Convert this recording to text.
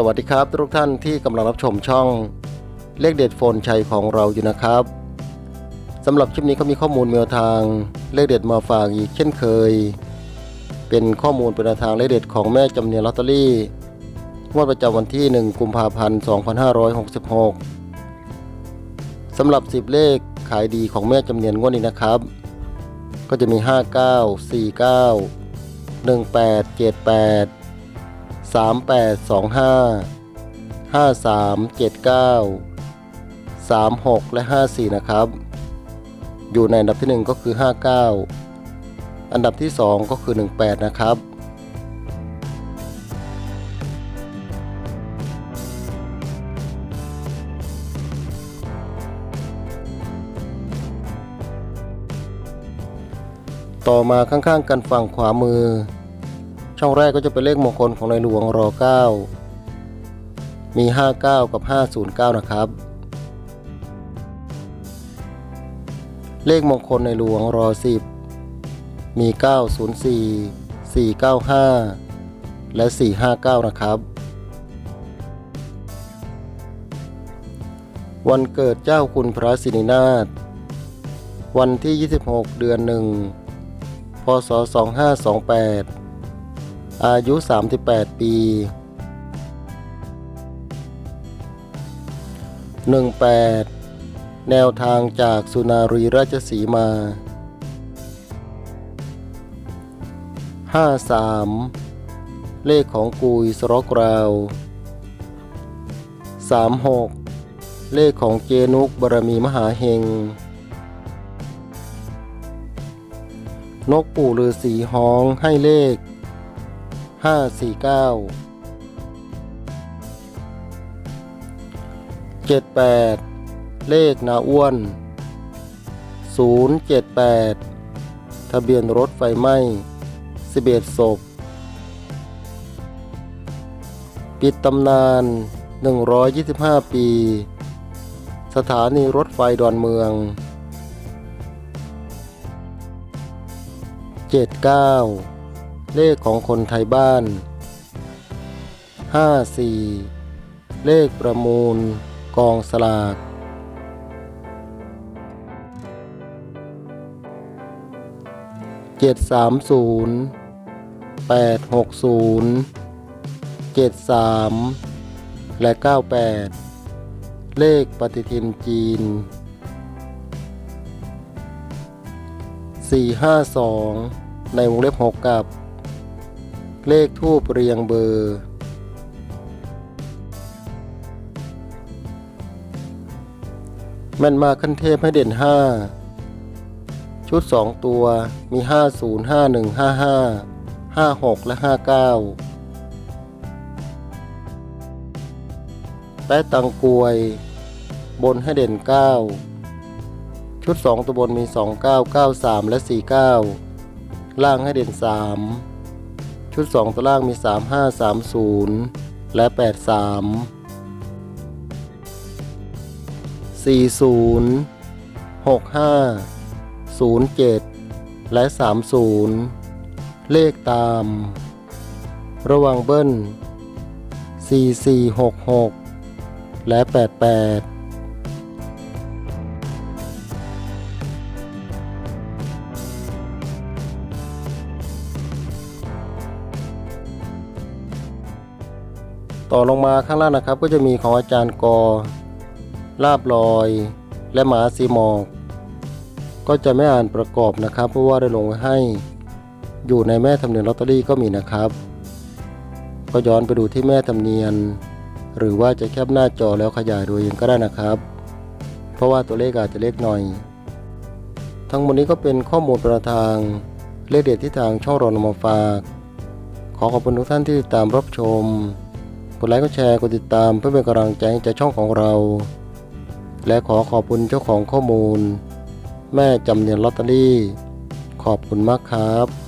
สวัสดีครับทุกท่านที่กำลังรับชมช่อง เลขเด็ดโฟนชัยของเราอยู่นะครับสำหรับคลิปนี้ก็มีข้อมูลแนวทางเลขเด็ดมาฝากอีกเช่นเคย เป็นข้อมูลเป็นแนวทางเลขเด็ดของแม่จำเนียนลอตเตอรี่งวดประจำวันที่ 1 กุมภาพันธ์ 2566สำหรับ 10 เลขขายดีของแม่จำเนียนงวดนี้นะครับ ก็จะมี 59 49 1878 3825 5379 36 และ 54 นะครับ อยู่ในอันดับที่ 1 ก็คือ 59 อันดับที่ 2 ก็คือ 18 นะครับต่อมาข้างๆกันฝั่งขวามือ ช่องแรกก็จะเป็นเลขมงคลของในหลวงร9มี 59 กับ 509 นะครับ เลขมงคลในหลวงร10 มี 904 495 และ 459 นะครับ วันเกิดเจ้าคุณพระสินินาถวันที่ 26 เดือนหนึ่งพศ 2528 อายุ 38 ปี 18 แนวทางจากสุนารีราชสีมา 53 เลขของกุยสรอกราว 36 เลขของเจนุกบารมีมหาเฮง นกปู่ฤาษีฮ้องให้เลข ห้าสี่เก้าเจ็ดแปดเลขนาอ้วนศูนย์เจ็ดแปดทะเบียนรถไฟไหม้สิบเอ็ดศพ ปิดตำนาน 125 ปี สถานีรถไฟดอนเมือง 79 เลขของคนไทยบ้าน 54 เลขประมูล กองสลาก730 860 73และ98เลขปฏิทินจีน 452 ในวงเล็บ 6 กับ เลขทูปเรียงเบอร์ แม่นมาขั้นเทพให้เด่น 5 ชุด 2 ตัวมี 50 51 55 56 และ 59แป๊ะตังกวย บนให้เด่น 9 ชุด 2 ตัวบนมี 29 93 และ 49 ล่างให้เด่น 3 ชุด 2 ตัวล่างมี 35 30 และ 83 40 65 07 และ 30 เลขตาม ระวังเบิ้ล4466 และ 88 ต่อลงมาข้างล่างนะครับ ก็จะมีของอาจารย์กอลาบลอย และหมาซีมอกก็จะไม่อ่านประกอบนะครับ เพราะว่าได้ลงไว้ให้อยู่ในแม่ทำเนียนลอตเตอรี่ก็มีนะครับ ก็ย้อนไปดูที่แม่ทำเนียน หรือว่าจะแคปหน้าจอแล้วขยายดูเองก็ได้นะครับ เพราะว่าตัวเลขอาจจะเล็กหน่อย ทั้งหมดนี้ก็เป็นข้อมูลประทางเลขเด็ดที่ทางช่องเรานำมาฝาก ขอขอบคุณทุกท่านที่ติดตามรับชม กดไลค์กดแชร์กดติดตามเพื่อเป็นกำลังใจให้แก่ช่องของเรา และขอขอบคุณเจ้าของข้อมูล แม่จำเนียนลอตเตอรี่ ขอบคุณมากครับ